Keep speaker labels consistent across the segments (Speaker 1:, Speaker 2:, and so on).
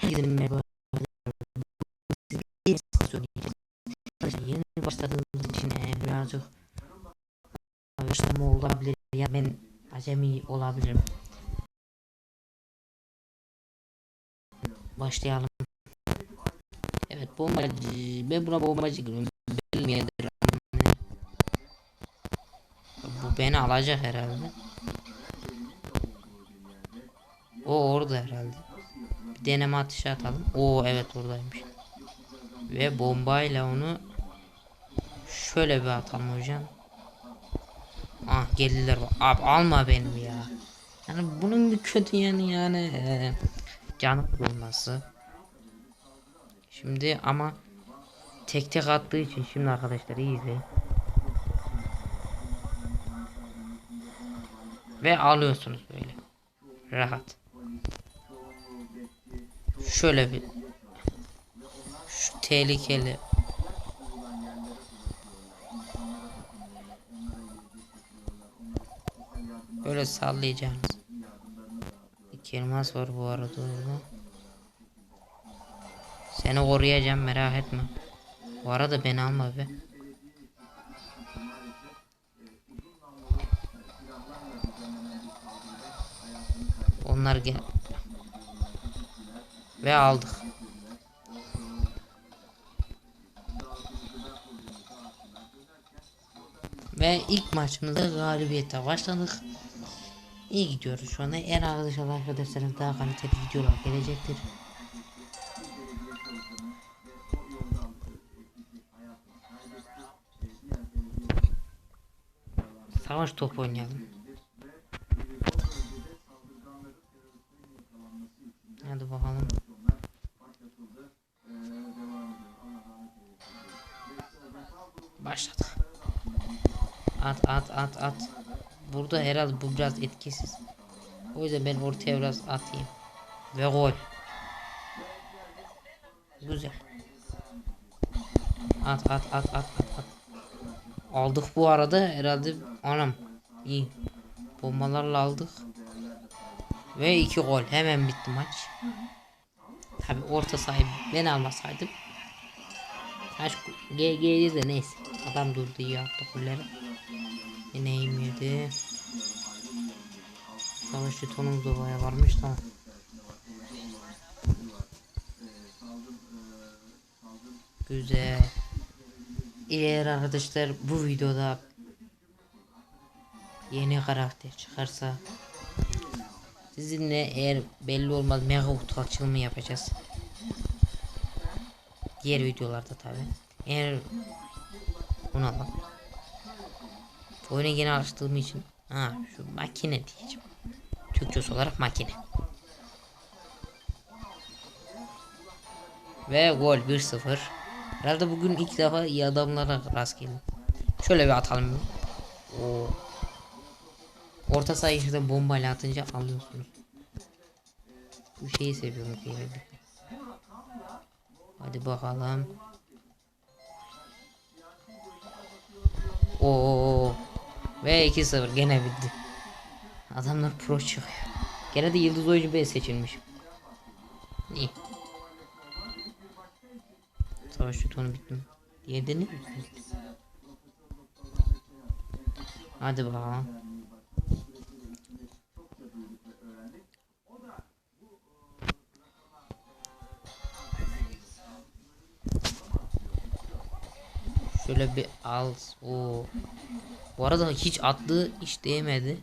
Speaker 1: Herkese merhaba. Söyleyeceğim. Arkadaşlar yeni başladığımız için birazcık başlama olabilir. Ya ben acemi olabilirim. Başlayalım. Evet bombacı. Ben buna bombacı diyorum. Bilmeyedir. Bu beni alacak herhalde. O orada herhalde. Deneme atışı atalım. Oo evet oradaymış. Ve bombayla onu şöyle bir atalım hocam. Ah geldiler. Abi alma benim ya. Yani bunun bir kötü yanı yani e, canı kırılması. Şimdi ama tek tek attığı için şimdi arkadaşlar iyi izleyin. Ve alıyorsunuz böyle. Rahat. Şöyle bir şu tehlikeli böyle sallayacaksınız. İki var bu arada orada. Seni koruyacağım merak etme. Bu arada beni alma be. Onlar gel. Ve aldık. Ve ilk maçımızda galibiyete başladık. İyi gidiyoruz şu anda. Eğer arkadaşlar arkadaşlarım daha kaliteli videolar gelecektir. Savaş top oynayalım. Burada herhalde bu biraz etkisiz. O yüzden ben ortaya biraz atayım. Ve gol. Güzel. At at at at at at. Aldık bu arada herhalde anam iyi. Bombalarla aldık. Ve iki gol hemen bitti maç. Tabi orta sahibi ben almasaydım. Kaç GG'di de neyse. Adam durdu iyi yaptı golleri. Yine yedi. Savaş jetonumuz da baya varmış tamam. Güzel. Eğer arkadaşlar bu videoda yeni karakter çıkarsa sizinle eğer belli olmaz mega kutu yapacağız. Diğer videolarda tabi. Eğer buna bak. Oyuna yeni alıştığım için ha şu makine diyeceğim. Türkçesi olarak makine. Ve gol 1-0. Herhalde bugün ilk defa iyi adamlara rast geldim. Şöyle bir atalım. Oo. Orta sahayı işte bombayla atınca alıyorsunuz. Bu şeyi seviyorum diyelim. Hadi bakalım. Oo. Ve 2-0 gene bitti. Adamlar pro çıkıyor. Gene de yıldız oyuncu B seçilmiş. İyi. Savaş şutunu bittim. Yedi mi? Hadi bakalım. Şöyle bir al. O. Bu arada hiç attığı hiç değmedi.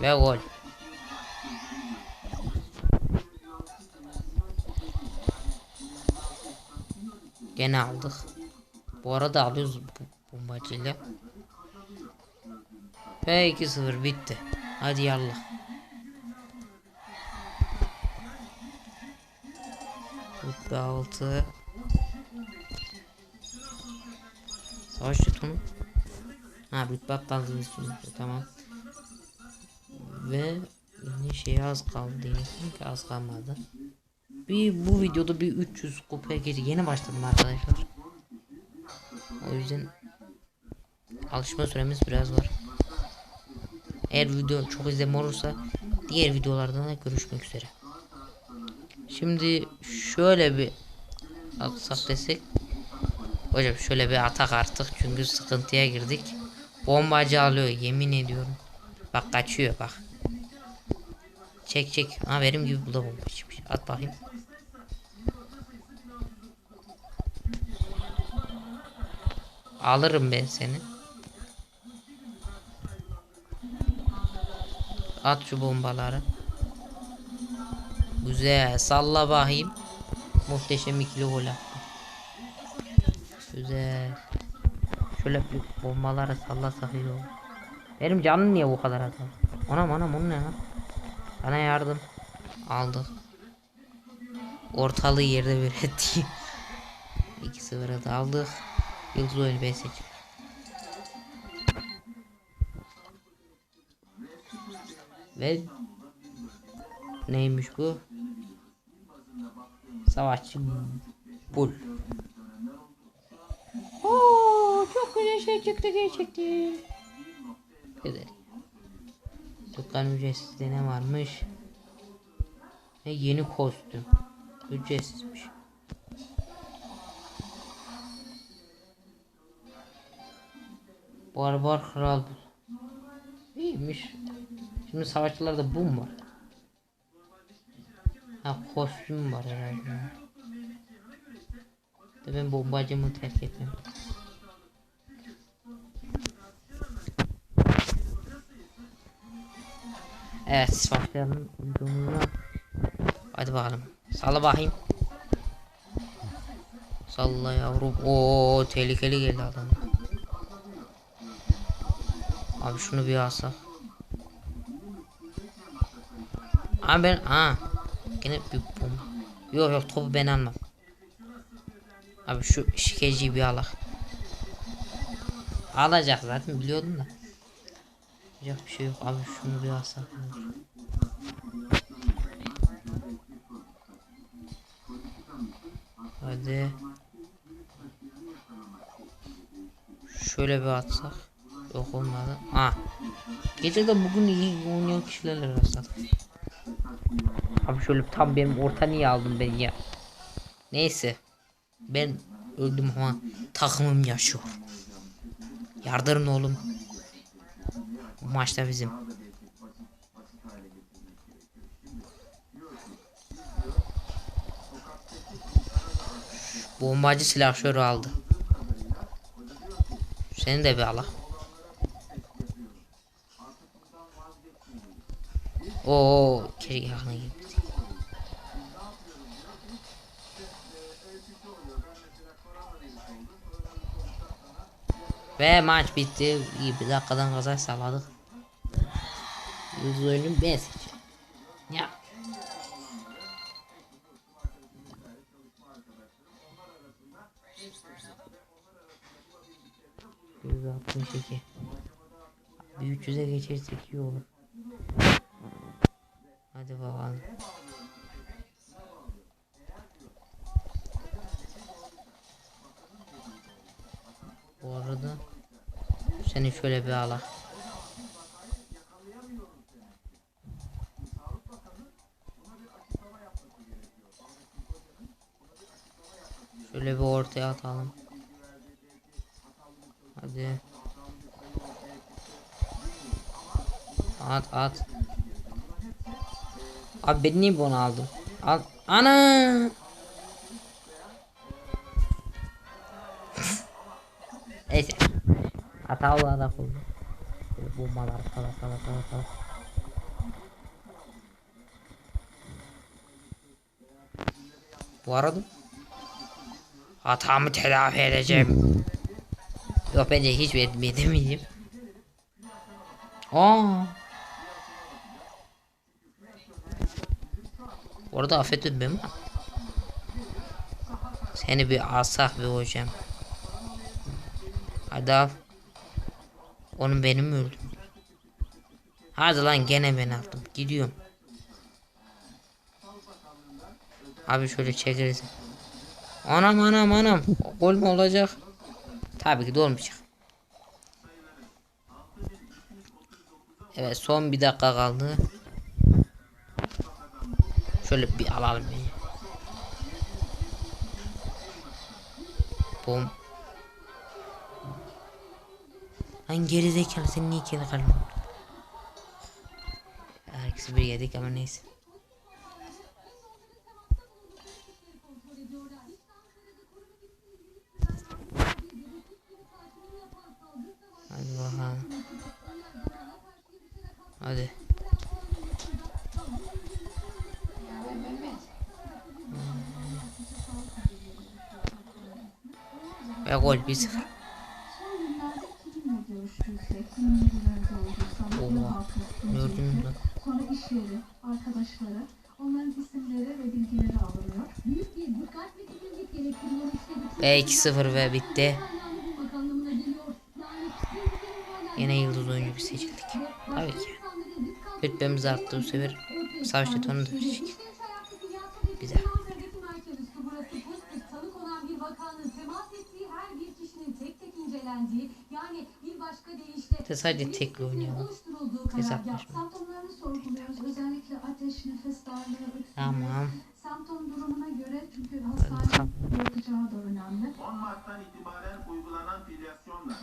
Speaker 1: Ve gol. Gene aldık. Bu arada alıyoruz bu bombacıyla. Ve 2-0 bitti. Hadi yallah. Rütbe 6 Savaş jetonu Ha rütbe atladığımız için tamam Ve yine şey az kaldı diyecektim ki az kalmadı Bir bu videoda bir 300 kupaya gece yeni başladım arkadaşlar O yüzden Alışma süremiz biraz var Eğer video çok izleme olursa diğer videolardan da görüşmek üzere. Şimdi şöyle bir atsak desek. Hocam şöyle bir atak artık çünkü sıkıntıya girdik. Bombacı alıyor yemin ediyorum. Bak kaçıyor bak. Çek çek. Ha benim gibi bu da bombacıymış. At bakayım. Alırım ben seni. At şu bombaları. Güzel. Salla bakayım. Muhteşem ikili gol attı. Güzel. Şöyle bombaları sallasak iyi olur. Benim canım niye bu kadar adam? Anam anam onu ne lan? Bana yardım. Aldık. Ortalığı yerde bir etti. 2-0'a da aldık. Yıldız oyunu ben seçim. Ve neymiş bu? Savaşçı bul. Oo, çok güzel şey çıktı gerçekten. Güzel. Dükkan ücretsizde ne varmış? Ne yeni kostüm. Ücretsizmiş. Barbar kral bul. İyiymiş. Şimdi savaşçılarda bu mu var? Ha kostüm var herhalde. De ben bombacımı terk etmem. Evet başlayalım. Hadi bakalım. Salla bakayım. Salla yavrum. Oo tehlikeli geldi adam. Abi şunu bir alsak. Abi ben ha yine bir bomba. Yok yok topu ben almam. Abi şu şikeciyi bir alak. Alacak zaten biliyordum da. Yapacak bir şey yok abi şunu bir alsak. Hadi. Şöyle bir atsak. Yok olmadı. Ha. Gece de bugün iyi oynayan kişilerle rastladık. Abi şöyle tam benim orta niye aldım ben ya. Neyse. Ben öldüm ama takımım yaşıyor. Yardırın oğlum. Bu maçta bizim. Bombacı silahşörü aldı. Seni de bir ala. Oo, keşke yakına gitmedi. Ve maç bitti. İyi bir dakikadan kazanç sağladık. Yıldız oyunu ben seçiyorum. Ya. Yüz altmış iki. Bir 300'e geçersek iyi olur. Hadi bakalım. Bu arada seni şöyle bir ala. Şöyle bir ortaya atalım. Hadi. At at. Abi ben niye bunu aldım? Al. Ana. Adam oldu. Böyle bombalar falan falan falan falan. Bu arada hatamı telafi edeceğim. Yok bence hiç ed edemeyeceğim. Aa. Orada affedin ben mi? Seni bir alsak bir hocam. Hadi al. Onun benim mi öldüm? Hadi lan gene ben aldım. Gidiyorum. Abi şöyle çekeriz. Anam anam anam. Gol mü olacak? Tabii ki de olmayacak. Evet son bir dakika kaldı. Şöyle bir alalım. Bom. Lan gerizekalı sen niye geri kaldın? Herkesi bir yedik ama neyse. Hadi bakalım. Hadi. Ve gol 1-0.
Speaker 2: Yeri, arkadaşları, onların isimleri ve bilgileri alınıyor. Büyük bir dikkat ve titizlik gerektiriyor işte
Speaker 1: Ve 2-0 ve bitti. Yine yıldız oyuncu seçildik. Tabii ki. Rütbemiz arttı bu sefer. Savaş jetonu da verecek. Güzel.
Speaker 2: Bir bir yani bir başka deyişle
Speaker 1: De sadece tekli
Speaker 2: karargah.
Speaker 1: Hesaplaşma.
Speaker 2: Sorguluyoruz. Özellikle ateş, nefes darlığı, öksürme.
Speaker 1: Tamam.
Speaker 2: Semptom durumuna göre çünkü hastanenin yatacağı da önemli.
Speaker 3: 10 Mart'tan itibaren uygulanan filyasyonla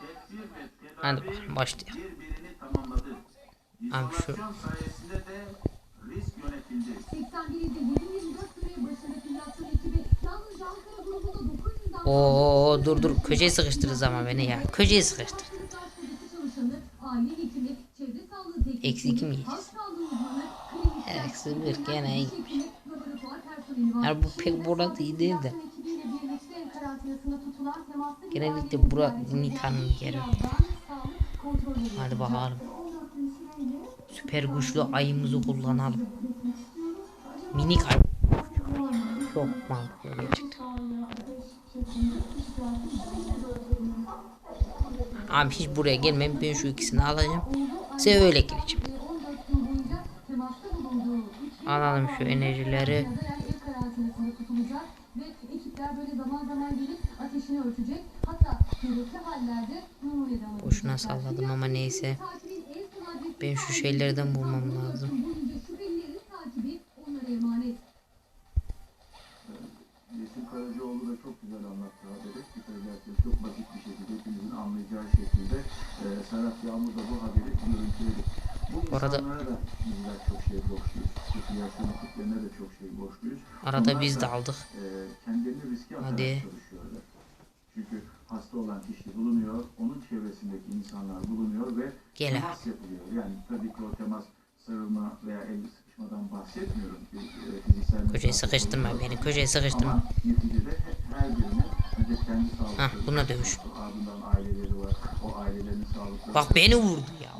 Speaker 3: tedbir ve
Speaker 1: Hadi
Speaker 3: tedavi
Speaker 1: bakalım, başlayalım.
Speaker 3: birbirini tamamladı.
Speaker 1: Abi şu-
Speaker 3: İzolasyon sayesinde de risk yönetildi.
Speaker 2: 81 ilde 724 süre başında filyasyon ekibi yalnızca Ankara grubunda 900'den
Speaker 1: Oo dur dur köşeye sıkıştırırız ama beni ya. Köşeye sıkıştır. Eksi iki mi
Speaker 2: klinikler,
Speaker 1: Eksi bir, gene iyi. Yani bu pek burada iyi değil de. Genellikle
Speaker 2: müdahale
Speaker 1: bura
Speaker 2: ziyaretinde
Speaker 1: Nitan'ın yeri. Hadi bakalım.
Speaker 2: 14 gün süreyle
Speaker 1: Süper güçlü ayımızı kullanalım. Minik ay. Çok mantıklı gerçekten. Abi hiç buraya gelmem. Ben şu ikisini alacağım. Size öyle geleceğim.
Speaker 2: 14 gün boyunca temasta bulunduğu üç
Speaker 1: Alalım şu enerjileri. Boşuna salladım ama neyse. Ben şu şeylerden bulmam lazım.
Speaker 3: Yeşil Karacaoğlu da çok güzel anlattı haberi. Kısaca çok basit bir şekilde hepimizin anlayacağı şekilde e, Serhat Yağmur da bu haberi görüntüledi. Bu
Speaker 1: arada-
Speaker 3: insanlara da bizler çok şey borçluyuz. Kıfiyasyon ekiplerine de çok şey borçluyuz.
Speaker 1: Arada
Speaker 3: Onlar
Speaker 1: biz de aldık.
Speaker 3: e, kendilerini riske atarak
Speaker 1: Hadi.
Speaker 3: çalışıyorlar. Çünkü hasta olan kişi bulunuyor, onun çevresindeki insanlar bulunuyor ve
Speaker 1: Gel
Speaker 3: temas yapılıyor. Yani tabii ki o temas sarılma veya el sıkışmadan bahsetmiyorum. E, fiziksel
Speaker 1: Köşeye sıkıştırma beni. Köşeye sıkıştırma. Hah, buna dövüş. Bak beni vurdu ya.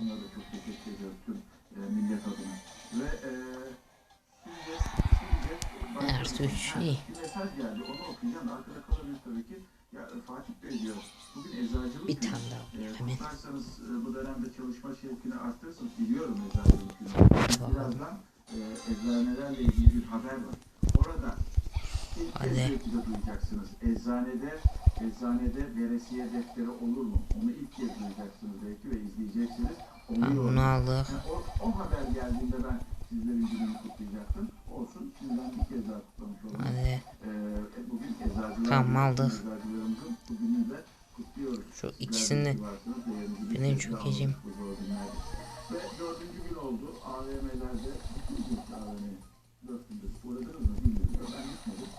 Speaker 1: Üç,
Speaker 3: Ha,
Speaker 1: iyi.
Speaker 3: Bir mesaj geldi. Onu e, eczanelerle ilgili bir haber var. Orada ilk de duyacaksınız. Eczanede, eczanede veresiye defteri olur mu? Onu ilk kez duyacaksınız belki ve izleyeceksiniz. Oluyor.
Speaker 1: bunu aldık.
Speaker 3: Yani o, o haber geldiğinde ben sizlerin gününü kutlayacaktım. Olsun. Şimdi ben bir kez daha kutlamış oldum.
Speaker 1: Hadi.
Speaker 3: Ee, bugün eczacılar
Speaker 1: Tamam, aldık.
Speaker 3: eczacılarımızın bugününü de kutluyoruz.
Speaker 1: Şu ikisini benim çok
Speaker 3: daha Ve dördüncü gün oldu. AVM'lerde bütün gün AVM'ye. Dört gündür. Uğradınız mı bilmiyorum. Ben gitmedim.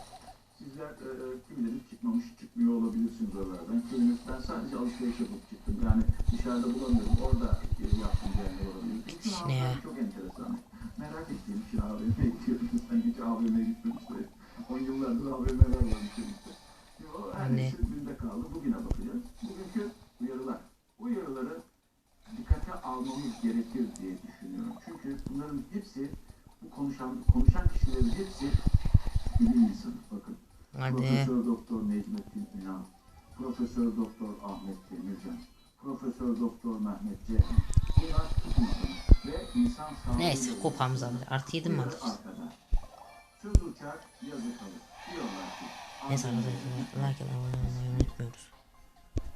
Speaker 3: Sizler e, kimileri çıkmamış, çıkmıyor olabilirsiniz oralardan. Kiminiz ben sadece alışveriş yapıp çıktım. Yani dışarıda bulamıyorum. Orada e, yaptım diyenler olabilir. Bütün. AVM çok enteresan. Merak ettiğim için AVM'ye gidiyorum. Sen hiç AVM'ye gitmemişsin. 10 yıllardır AVM'ler var ülkemizde. Yo, her neyse günde kaldı. Bugüne bakacağız. Bugünkü almamız gerekir diye düşünüyorum. Çünkü bunların hepsi bu konuşan konuşan kişilerin hepsi bilim insanı. Bakın.
Speaker 1: Hadi.
Speaker 3: Profesör Doktor Necmettin Ünal, Profesör Doktor Ahmet Demircan, Profesör Doktor Mehmet Ceyhan. Bunlar insanı ve insan sağlığı
Speaker 1: Neyse kupamızı aldık. Artı yedi mi?
Speaker 3: Arkadaş. Söz uçar, yazı kalır. Diyorlar ki.
Speaker 1: Neyse arkadaşlar. Like olmayı unutmayın.